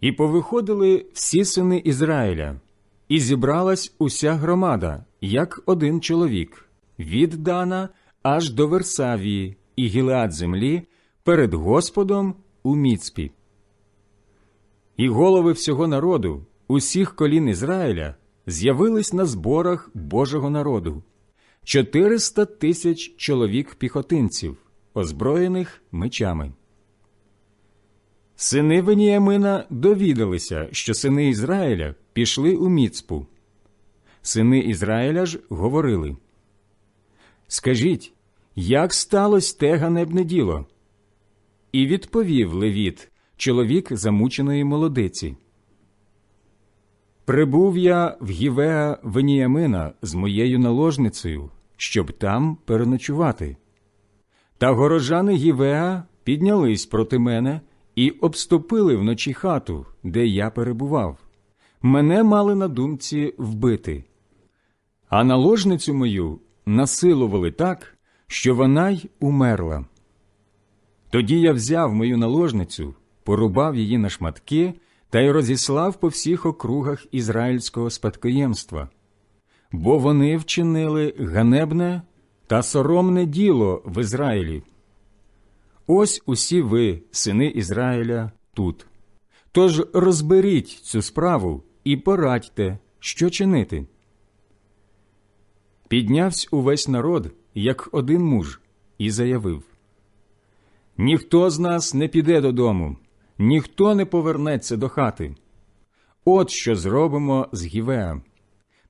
І повиходили всі сини Ізраїля, і зібралась уся громада, як один чоловік, від Дана аж до Версавії і Гілеад землі перед Господом у Міцпі. І голови всього народу, усіх колін Ізраїля, з'явились на зборах Божого народу 400 тисяч чоловік піхотинців, озброєних мечами. Сини Веніямина довідалися, що сини Ізраїля пішли у Міцпу. Сини Ізраїля ж говорили Скажіть, як сталося те ганебне діло? І відповів Левіт, чоловік замученої молодиці. Прибув я в Гівеа Веніямина з моєю наложницею, щоб там переночувати. Та горожани Гівеа піднялись проти мене і обступили вночі хату, де я перебував. Мене мали на думці вбити. А наложницю мою насилували так, що вона й умерла. Тоді я взяв мою наложницю, порубав її на шматки та й розіслав по всіх округах ізраїльського спадкоємства, бо вони вчинили ганебне та соромне діло в Ізраїлі. Ось усі ви, сини Ізраїля, тут. Тож розберіть цю справу і порадьте, що чинити. Піднявсь увесь народ, як один муж, і заявив Ніхто з нас не піде додому, ніхто не повернеться до хати. От що зробимо з Гівеа.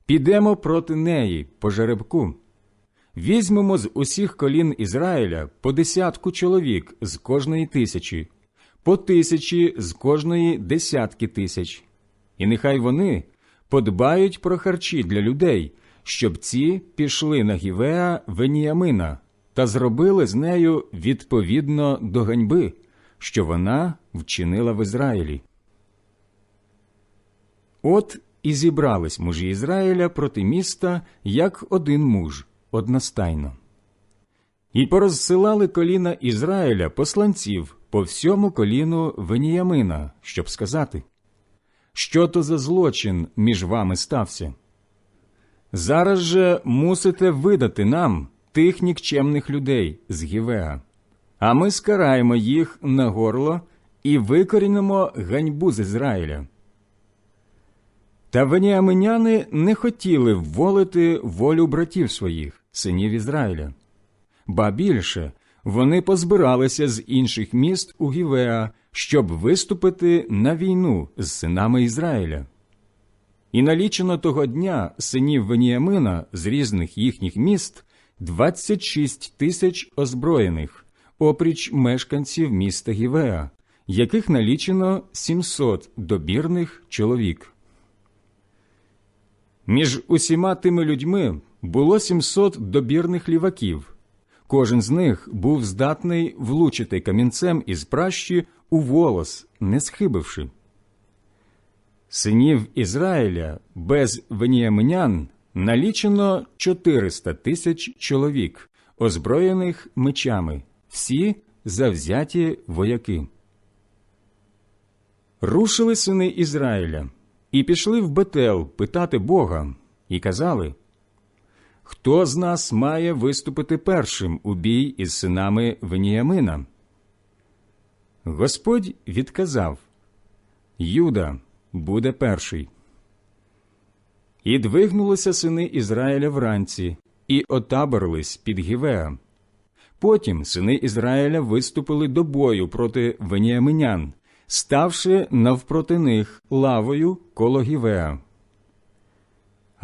Підемо проти неї по жеребку. Візьмемо з усіх колін Ізраїля по десятку чоловік з кожної тисячі, по тисячі з кожної десятки тисяч. І нехай вони подбають про харчі для людей, щоб ці пішли на Гівеа Веніямина та зробили з нею відповідно до ганьби, що вона вчинила в Ізраїлі. От і зібрались мужі Ізраїля проти міста як один муж одностайно. І порозсилали коліна Ізраїля посланців по всьому коліну Веніямина, щоб сказати, що то за злочин між вами стався. Зараз же мусите видати нам тих нікчемних людей з Гівеа, а ми скараємо їх на горло і викорінимо ганьбу з Ізраїля. Та веніаминяни не хотіли вволити волю братів своїх, синів Ізраїля. Ба більше вони позбиралися з інших міст у Гівеа, щоб виступити на війну з синами Ізраїля. І налічено того дня синів Веніамина з різних їхніх міст 26 тисяч озброєних, опріч мешканців міста Гівеа, яких налічено 700 добірних чоловік. Між усіма тими людьми було 700 добірних ліваків. Кожен з них був здатний влучити камінцем із пращі у волос, не схибивши. Синів Ізраїля без веніаминян налічено 400 тисяч чоловік, озброєних мечами, всі завзяті вояки. Рушили сини Ізраїля і пішли в Бетел питати Бога, і казали Хто з нас має виступити першим у бій із синами Веніямина? Господь відказав Юда буде перший. І двигнулися сини Ізраїля вранці, і отаборились під Гівеа. Потім сини Ізраїля виступили до бою проти веніаминян, ставши навпроти них лавою коло Гівеа.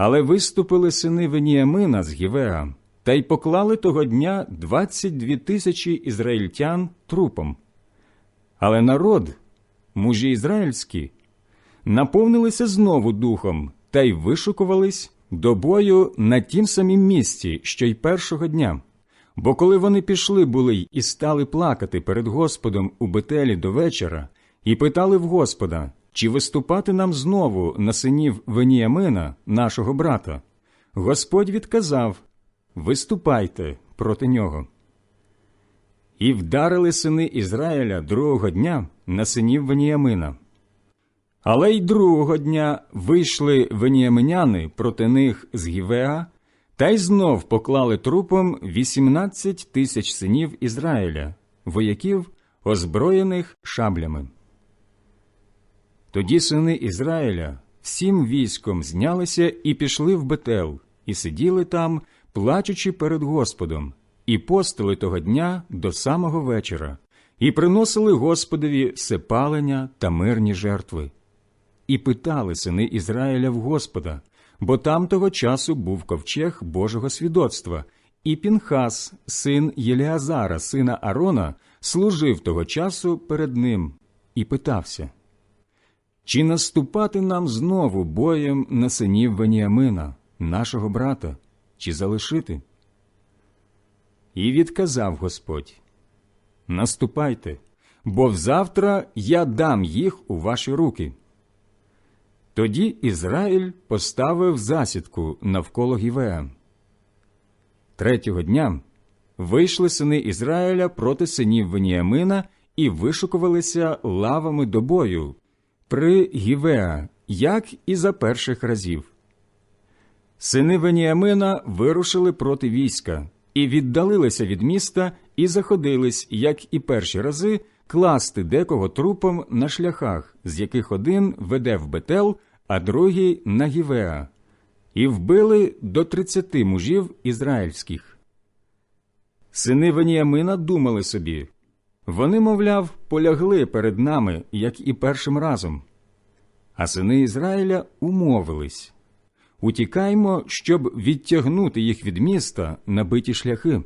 Але виступили сини Веніамина з Гівеа та й поклали того дня двадцять дві тисячі ізраїльтян трупом. Але народ, мужі ізраїльські, наповнилися знову духом та й вишукувались до бою на тім самім місці, що й першого дня. Бо коли вони пішли були і стали плакати перед Господом у Бетелі до вечора, і питали в Господа, чи виступати нам знову на синів Веніамина, нашого брата, Господь відказав Виступайте проти нього. І вдарили сини Ізраїля другого дня на синів Веніямина. Але й другого дня вийшли веніаминяни проти них з Гівеа, та й знов поклали трупом вісімнадцять тисяч синів Ізраїля, вояків, озброєних шаблями. Тоді сини Ізраїля всім військом знялися і пішли в Бетел, і сиділи там, плачучи перед Господом, і постили того дня до самого вечора, і приносили Господові сепалення та мирні жертви. І питали сини Ізраїля в Господа, бо там того часу був ковчег Божого свідоцтва, і Пінхас, син Єліазара, сина Арона, служив того часу перед ним, і питався чи наступати нам знову боєм на синів Веніамина, нашого брата, чи залишити? І відказав Господь Наступайте, бо взавтра я дам їх у ваші руки. Тоді Ізраїль поставив засідку навколо Гівеа. Третього дня вийшли сини Ізраїля проти синів Веніамина і вишукувалися лавами до бою при Гівеа, як і за перших разів. Сини Веніамина вирушили проти війська і віддалилися від міста і заходились, як і перші рази, класти декого трупом на шляхах, з яких один веде в Бетел, а другий на Гівеа, і вбили до тридцяти мужів ізраїльських. Сини Веніамина думали собі вони, мовляв, полягли перед нами, як і першим разом. А сини Ізраїля умовились утікаймо, щоб відтягнути їх від міста на биті шляхи.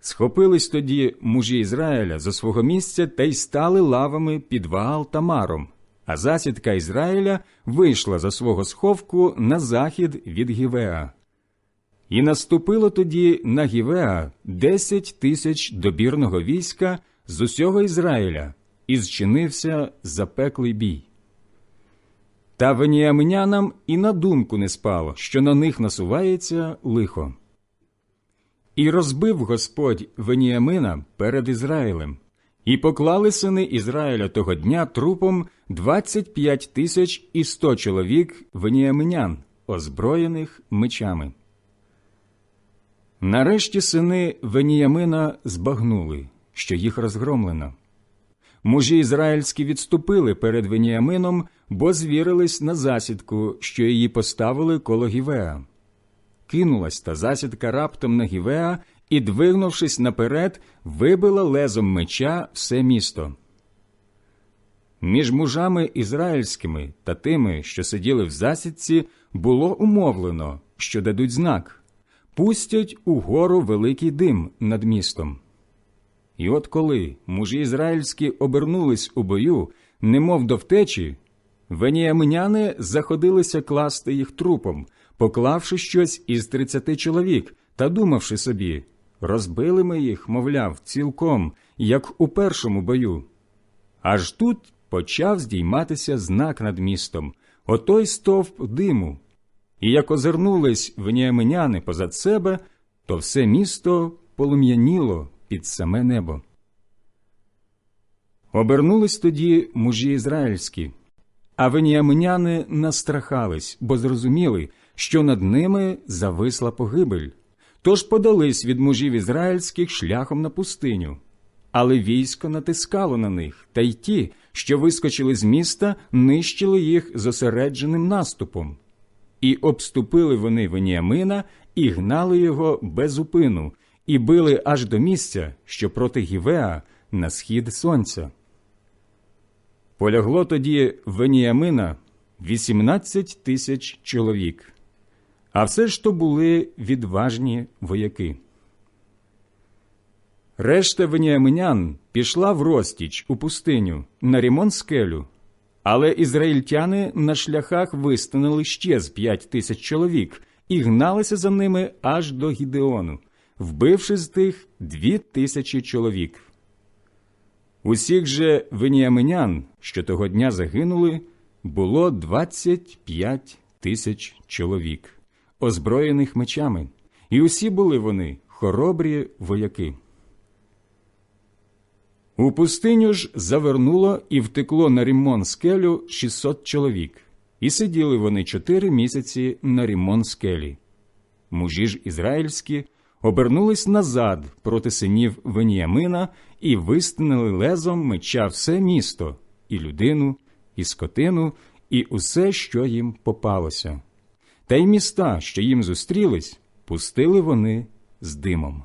Схопились тоді мужі Ізраїля за свого місця та й стали лавами під Ваал Тамаром, а засідка Ізраїля вийшла за свого сховку на захід від Гівеа. І наступило тоді на Гівеа десять тисяч добірного війська з усього Ізраїля, і зчинився запеклий бій. Та веніаминянам і на думку не спало, що на них насувається лихо. І розбив Господь Веніамина перед Ізраїлем, і поклали сини Ізраїля того дня трупом двадцять п'ять тисяч і сто чоловік веніаминян, озброєних мечами. Нарешті сини Веніямина збагнули, що їх розгромлено. Мужі ізраїльські відступили перед Веніамином, бо звірились на засідку, що її поставили коло Гівеа. Кинулась та засідка раптом на Гівеа і, двигнувшись наперед, вибила лезом меча все місто. Між мужами ізраїльськими та тими, що сиділи в засідці, було умовлено, що дадуть знак пустять угору великий дим над містом. І от коли мужі ізраїльські обернулись у бою, немов до втечі, веніаминяни заходилися класти їх трупом, поклавши щось із тридцяти чоловік та думавши собі, розбили ми їх, мовляв, цілком, як у першому бою. Аж тут почав здійматися знак над містом, отой стовп диму. І як озирнулись веніаминяни позад себе, то все місто полум'яніло під саме небо. Обернулись тоді мужі ізраїльські, а веніаминяни настрахались, бо зрозуміли, що над ними зависла погибель. Тож подались від мужів ізраїльських шляхом на пустиню. Але військо натискало на них, та й ті, що вискочили з міста, нищили їх зосередженим наступом. І обступили вони Веніамина і гнали його без упину, і били аж до місця, що проти Гівеа на схід сонця. Полягло тоді Веніамина вісімнадцять тисяч чоловік, а все ж то були відважні вояки. Решта веніаминян пішла в розтіч у пустиню на Рімон скелю, але ізраїльтяни на шляхах вистанили ще з п'ять тисяч чоловік і гналися за ними аж до Гідеону вбивши з тих дві тисячі чоловік. Усіх же веніаминян, що того дня загинули, було двадцять п'ять тисяч чоловік, озброєних мечами, і усі були вони хоробрі вояки. У пустиню ж завернуло і втекло на Рімон скелю 600 чоловік, і сиділи вони чотири місяці на Рімон скелі. Мужі ж ізраїльські обернулись назад проти синів Веніямина і вистинили лезом меча все місто, і людину, і скотину, і усе, що їм попалося. Та й міста, що їм зустрілись, пустили вони з димом.